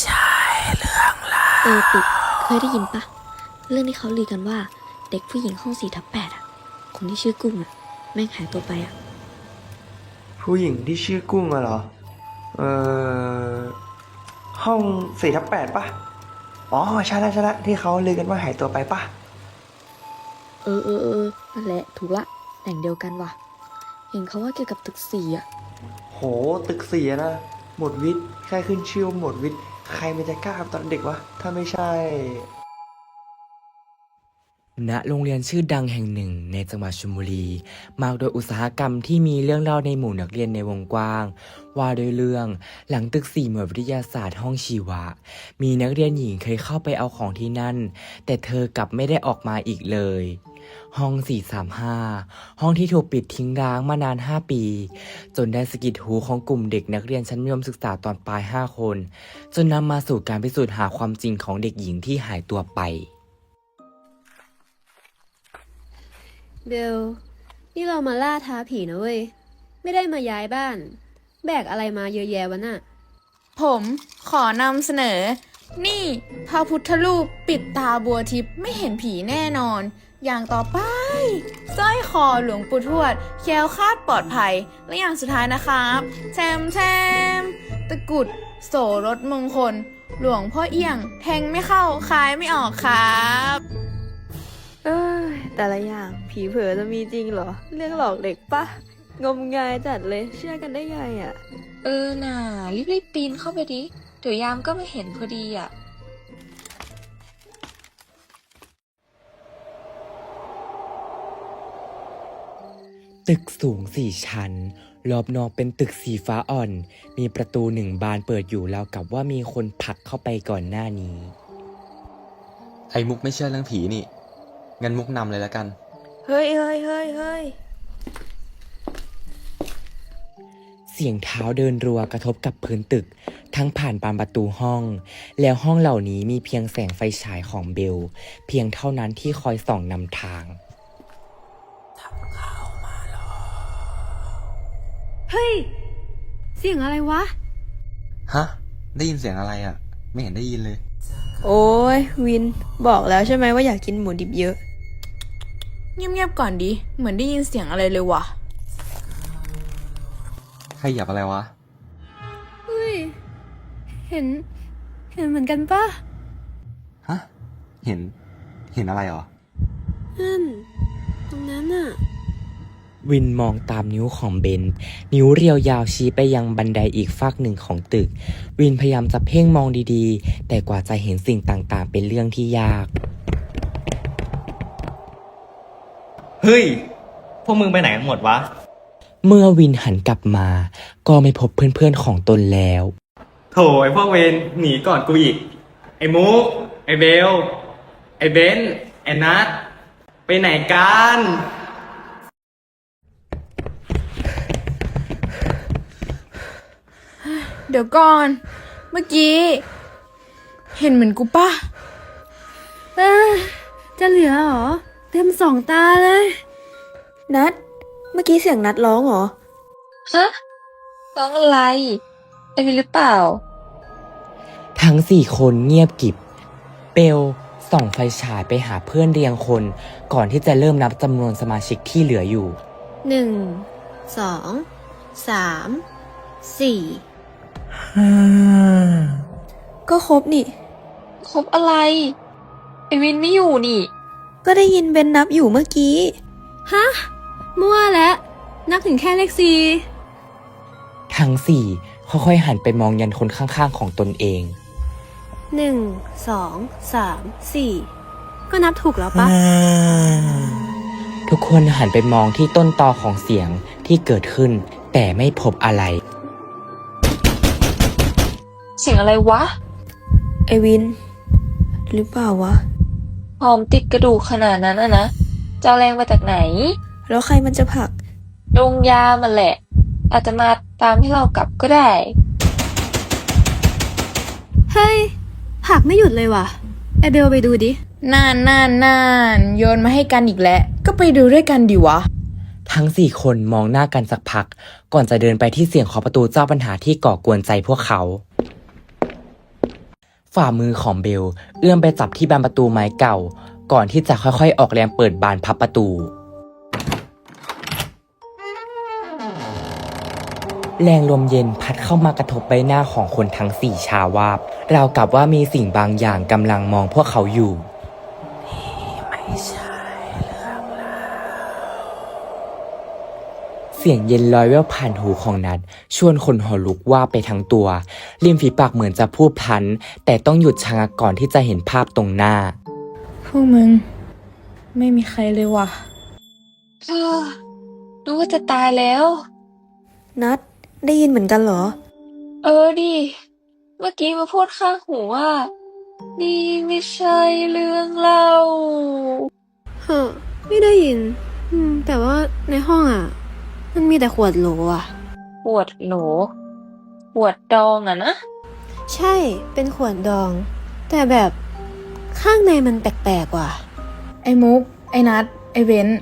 ใช่เรื่องราวเออปิดเคยได้ยินปะ เรื่องที่เขาลือกันว่า เด็กผู้หญิงห้องสี่ทับแปดอะคนที่ชื่อกุ้งอะแม่งหายตัวไปอะผู้หญิงที่ชื่อกุ้งอะเหรอ เอ่อห้องสี่ทับแปดปะอ๋อใช่แล้วใช่แล้วที่เขาลือกันว่าหายตัวไปปะเออเออเออนั่นแหละถูกละแหล่งเดียวกันว่ะ เห็นเขาว่าเกี่ยวกับตึกสี่อะโหตึกเสียนะ หมดวิทย์แค่ขึ้นชื่อว่าหมดวิทย์ใครมันจะกล้าตอนเด็กวะ ถ้าไม่ใช่ ณโรงเรียนชื่อดังแห่งหนึ่งในจังหวัดชลบุรี มากโดวยอุตสาหกรรมที่มีเรื่องเล่าในหมู่นักเรียนในวงกว้าง ว่าโดวยเรื่องหลังตึกสี่หมวดวิทยาศาสตร์ห้องชีวะ มีนักเรียนหญิงเคยเข้าไปเอาของที่นั่น แต่เธอกลับไม่ได้ออกมาอีกเลย ห้อง 435 ห้องที่ถูกปิดทิ้งร้างมานาน 5 ปี จนได้สะกิดหูของกลุ่มเด็กนักเรียนชั้นมัธยมศึกษาตอนปลาย 5 คน จนนำมาสู่การพิสูจน์หาความจริงของเด็กหญิงที่หายตัวไป เบล นี่เรามาล่าท้าผีนะเว้ย ไม่ได้มาย้ายบ้าน แบกอะไรมาเยอะแยะวะน่ะ ผมขอนำเสนอ นี่พระพุทธรูปปิดตาบัวทิพย์ไม่เห็นผีแน่นอน อย่างต่อไปสร้อยคอหลวงปู่ทวดแคล้วคลาดปลอดภัย และอย่างสุดท้ายนะครับแชมแชมตะกรุดโสรถมงคล หลวงพ่อเอี่ยง แทงไม่เข้าคายไม่ออกครับ เอ้ยแต่ละอย่างผีเผลอจะมีจริงเหรอ เรื่องหลอกเด็กปะงมงายจัดเลยเชื่อกันได้ไงอะ่ะ เออน่ะรีบๆปีนเข้าไปดิ เดี๋ยวยามก็ไม่เห็นพอดีอะตึกสูงสี่ชั้น รอบนอกเป็นตึกสีฟ้าอ่อน มีประตูหนึ่งบานเปิดอยู่แล้วกับว่ามีคนผลักเข้าไปก่อนหน้านี้ ไอ้มุกไม่เชื่อเรื่องผีนี่ งั้นมุกนำเลยละกัน เฮ้ยเฮ้ยเฮ้ยเฮ้ยเสียงเท้าเดินรัวกระทบกับพื้นตึก ทั้งผ่านบานประตูห้อง แล้วห้องเหล่านี้มีเพียงแสงไฟฉายของเบล เพียงเท่านั้นที่คอยส่องนำทาง เฮ้ย เสียงอะไรวะ ฮะ ได้ยินเสียงอะไรอะ่ะ ไม่เห็นได้ยินเลย โอ้ยวิน บอกแล้วใช่ไหมว่าอยากกินหมูดิบเยอะ เงียบๆก่อนดิ เหมือนได้ยินเสียงอะไรเลยวะ ใครหยับอะไรวะเฮ้ย เห็น เห็นเหมือนกันปะฮะ เห็น เห็นอะไรเหรอ นั่น ตรงนั้นน่ะวินมองตามนิ้วของเบน นิ้วเรียวยาวชี้ไปยังบันไดอีกฝากหนึ่งของตึก วินพยายามจะเพ่งมองดีๆ แต่กว่าจะเห็นสิ่งต่างๆ เป็นเรื่องที่ยาก เฮ้ย พวกมึงไปไหนกันหมดวะ เมื่อวินหันกลับมา ก็ไม่พบเพื่อนๆของตนแล้ว โถไอพวกเวนหนีก่อนกูอีก ไอ้มุกไอ้เบล ไอ้เบนซ์ไอ้นัทไปไหนกัน เดี๋ยวก่อน เมื่อกี้ เห็นเหมือนกูปะเอ้ยจะเหลือเหรอ เต็มสองตาเลย นัด เมื่อกี้เสียงนัดร้องเหรอ ฮะร้องอะไร ไอ้มีหรือเปล่า ทั้งสี่คนเงียบกริบ เบลส่องไฟฉายไปหาเพื่อนเรียงคน ก่อนที่จะเริ่มนับจำนวนสมาชิกที่เหลืออยู่ หนึ่ง สอง สาม สี่ ก็ครบนี่ ครบอะไรไอวินไม่อยู่นี่ ก็ได้ยินเบนนับอยู่เมื่อกี้ ฮะ มั่วแล้ว นับถึงแค่เลขสี่ทั้งสี่ ค่อยๆหันไปมองยันคนข้างๆของตนเอง หนึ่งสองสามสี่ก็นับถูกแล้วปะทุกคนหันไปมองที่ต้นตอของเสียงที่เกิดขึ้น แต่ไม่พบอะไร เสียงอะไรวะ ไอวิน หรือเปล่าวะหอมติดกระดูกขนาดนั้นอะนะเจ้าแรงมาจากไหน แล้วใครมันจะผลักดงยามันแหละ อาจจะมา ตามให้เรากลับก็ได้ เฮ้ยผักไม่หยุดเลยว่ะไอเบลไปดูดิ นานนานนานโยนมาให้กันอีกแล้ว ก็ไปดูด้วยกันดิวะ ทั้งสี่คนมองหน้ากันสักพัก ก่อนจะเดินไปที่เสียงเคาะประตูเจ้าปัญหาที่ก่อกวนใจพวกเขา ฝ่ามือของเบล เอื้อมไปจับที่บานประตูไม้เก่า ก่อนที่จะค่อยๆ ออกแรงเปิดบานพับประตู แรงลมเย็นพัดเข้ามากระทบใบหน้าของคนทั้งสี่ชาวาบราวกับว่ามีสิ่งบางอย่างกำลังมองพวกเขาอยู่ไม่ใช่เรื่องราวเสียงเย็นลอยแว่วผ่านหูของนัด ชวนคนหัวลุกว่าไปทั้งตัวริมฝีปากเหมือนจะพูดพลัน แต่ต้องหยุดชะงักก่อนที่จะเห็นภาพตรงหน้า พวกมึง ไม่มีใครเลยว่ะ เออนึกว่าจะตายแล้ว นัด ได้ยินเหมือนกันเหรอ เออดิ เมื่อกี้มาพูดข้างหูว่า นี่ไม่ใช่เรื่องเล่าฮะไม่ได้ยิน อืม แต่ว่าในห้องอะ มันมีแต่ขวดโหลอะ ปวดโหลปวดดองอะนะ ใช่ เป็นขวดดอง แต่แบบข้างในมันแปลกๆว่ะ ไอ้มุก ไอ้นัด ไอ้เบนซ์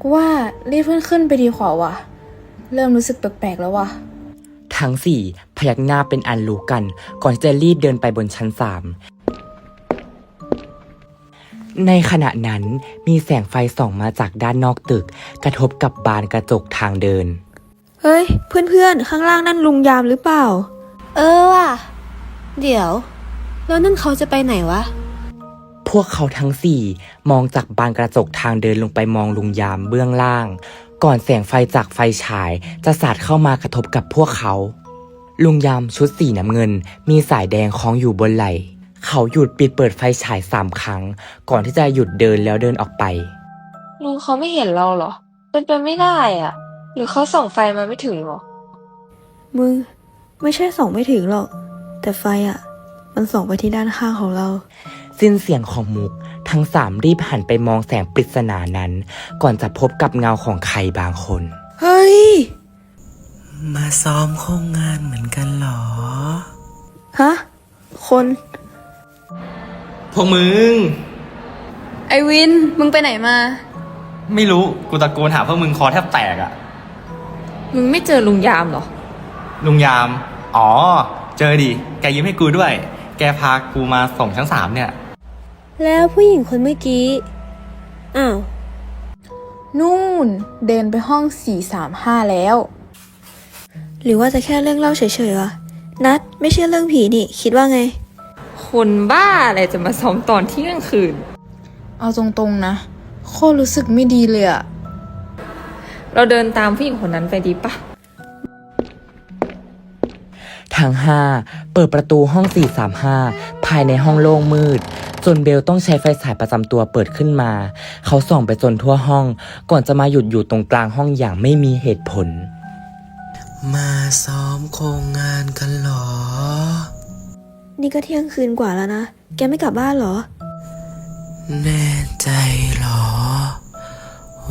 กูว่ารีบขึ้นขึ้นไปดีกว่าว่ะ เริ่มรู้สึกแปลกๆแล้วว่ะ ทั้งสี่พยักหน้าเป็นอันรู้กัน ก่อนที่จะรีบเดินไปบนชั้นสามในขณะนั้นมีแสงไฟส่องมาจากด้านนอกตึก กระทบกับบานกระจกทางเดิน เฮ้ย เพื่อนๆ ข้างล่างนั่นลุงยามหรือเปล่า เออว่ะ เดี๋ยว แล้วนั่นเขาจะไปไหนวะ พวกเขาทั้งสี่มองจากบานกระจกทางเดินลงไปมองลุงยามเบื้องล่าง ก่อนแสงไฟจากไฟฉายจะสาดเข้ามากระทบกับพวกเขา ลุงยามชุดสีน้ำเงิน มีสายแดงคล้องอยู่บนไหล่ เขาหยุดปิดเปิดไฟฉายสามครั้ง ก่อนที่จะหยุดเดินแล้วเดินออกไป ลุงเขาไม่เห็นเราเหรอ เป็นไปไม่ได้อะหรือเขาส่องไฟมาไม่ถึงเหรอ มึง ไม่ใช่ส่องไม่ถึงหรอก แต่ไฟอะ มันส่องไปที่ด้านข้างของเรา สิ้นเสียงของมุก ทั้งสามรีบหันไปมองแสงปริศนานั้น ก่อนจะพบกับเงาของใครบางคน เฮ้ย มาซ้อมโครงงานเหมือนกันเหรอ ฮะ คน พวกมึง ไอวิน มึงไปไหนมา ไม่รู้ กูตะโกนหาพวกมึงคอแทบแตกอะมึงไม่เจอลุงยามเหรอ ลุงยาม อ๋อ เจอดิ แกยิ้มให้กูด้วย แกพากูมาส่งชั้นสามเนี่ย แล้วผู้หญิงคนเมื่อกี้ อ้าว นู่น เดินไปห้องสี่สามห้าแล้ว หรือว่าจะแค่เรื่องเล่าเฉยๆวะนัดไม่ใช่อเรื่องผีนี่ คิดว่าไง คนบ้าอะไรจะมาซ้อมตอนเที่ยงคืน เอาตรงๆนะโคตรรู้สึกไม่ดีเลยอะเราเดินตามผู้หญิงคนนั้นไปดีปะทั้งห้าเปิดประตูห้อง 435 ภายในห้องโล่งมืด จนเบลต้องใช้ไฟฉายประจำตัวเปิดขึ้นมา เขาส่องไปจนทั่วห้อง ก่อนจะมาหยุดอยู่ตรงกลางห้องอย่างไม่มีเหตุผล มาซ้อมโครงงานกันเหรอ นี่ก็เที่ยงคืนกว่าแล้วนะ แกไม่กลับบ้านเหรอ แน่ใจเหรอ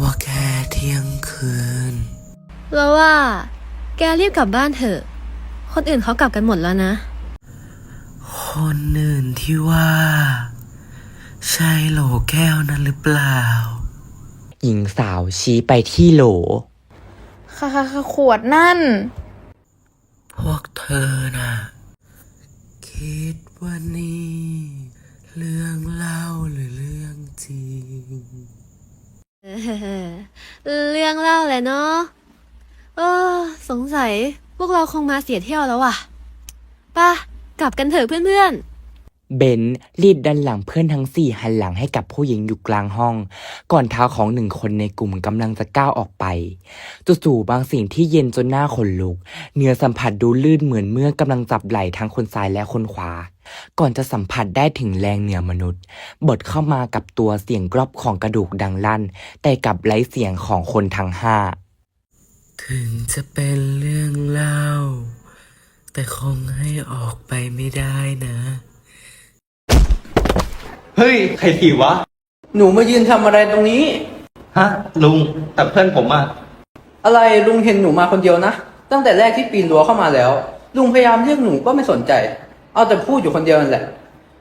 ว่าแค่เที่ยงคืน แล้วว่า แกรีบกลับบ้านเถอะ คนอื่นเขากลับกันหมดแล้วนะ คนอื่นที่ว่า ใช่โหลแก้วนั้นหรือเปล่า หญิงสาวชี้ไปที่โหล ค่ะค่ะค่ะขวดนั่น พวกเธอน่ะ คิดว่านี่เรื่องเล่าหรือเรื่องจริง เออเรื่องเล่าแหละเนาะเออสงสัยพวกเราคงมาเสียเที่ยวแล้วว่ะไป่ะ กลับกันเถอะเพื่อนๆ เบนรีบดันหลังเพื่อนทั้งสี่หันหลังให้กับผู้หญิงอยู่กลางห้อง ก่อนเท้าของหนึ่งคนในกลุ่มกำลังจะก้าวออกไปจู่ๆบางสิ่งที่เย็นจนหน้าขนลุก เนื้อสัมผัสดูลื่นเหมือนเมื่อกำลังจับไหล่ทั้งคนซ้ายและคนขวา ก่อนจะสัมผัสได้ถึงแรงเหนือมนุษย์ บดเข้ามากับตัวเสียงกรอบของกระดูกดังลั่น แต่กลับไร้เสียงของคนทั้งห้าถึงจะเป็นเรื่องเล่า แต่คงให้ออกไปไม่ได้นะ เฮ้ย ใครถีบวะ หนูมายืนทำอะไรตรงนี้ ฮะ ลุง แต่เพื่อนผมอะอะไรลุงเห็นหนูมาคนเดียวนะ ตั้งแต่แรกที่ปีนรั้วเข้ามาแล้ว ลุงพยายามเรียกหนูก็ไม่สนใจ เอาแต่พูดอยู่คนเดียวนั่นแหละ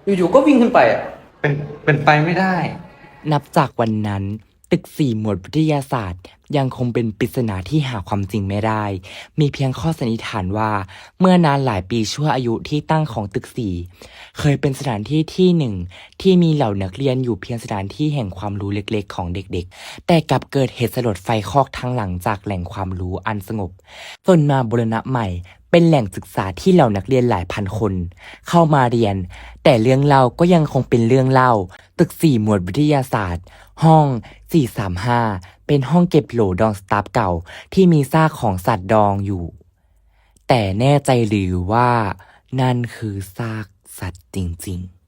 อยู่ๆก็วิ่งขึ้นไปอะ เป็น เป็นไปไม่ได้ นับจากวันนั้น ตึกสี่หมวดวิทยาศาสตร์ ยังคงเป็นปริศนาที่หาความจริงไม่ได้ มีเพียงข้อสันนิษฐานว่า เมื่อนานหลายปีชั่วอายุที่ตั้งของตึกสี่เคยเป็นสถานที่ที่หนึ่งที่มีเหล่านักเรียนอยู่เพียงสถานที่แห่งความรู้เล็กๆ ของเด็กๆ แต่กลับเกิดเหตุสลดไฟคอกทั้งหลังจากแหล่งความรู้อันสงบจนมาบูรณะใหม่ เป็นแหล่งศึกษาที่เหล่านักเรียนหลายพันคน เข้ามาเรียน แต่เรื่องเล่าก็ยังคงเป็นเรื่องเล่า ตึกสี่หมวดวิทยาศาสตร์ ห้อง 435 เป็นห้องเก็บโหลดองสตาฟเก่าที่มีซากของสัตว์ดองอยู่ แต่แน่ใจหรือว่านั่นคือซากสัตว์จริงๆ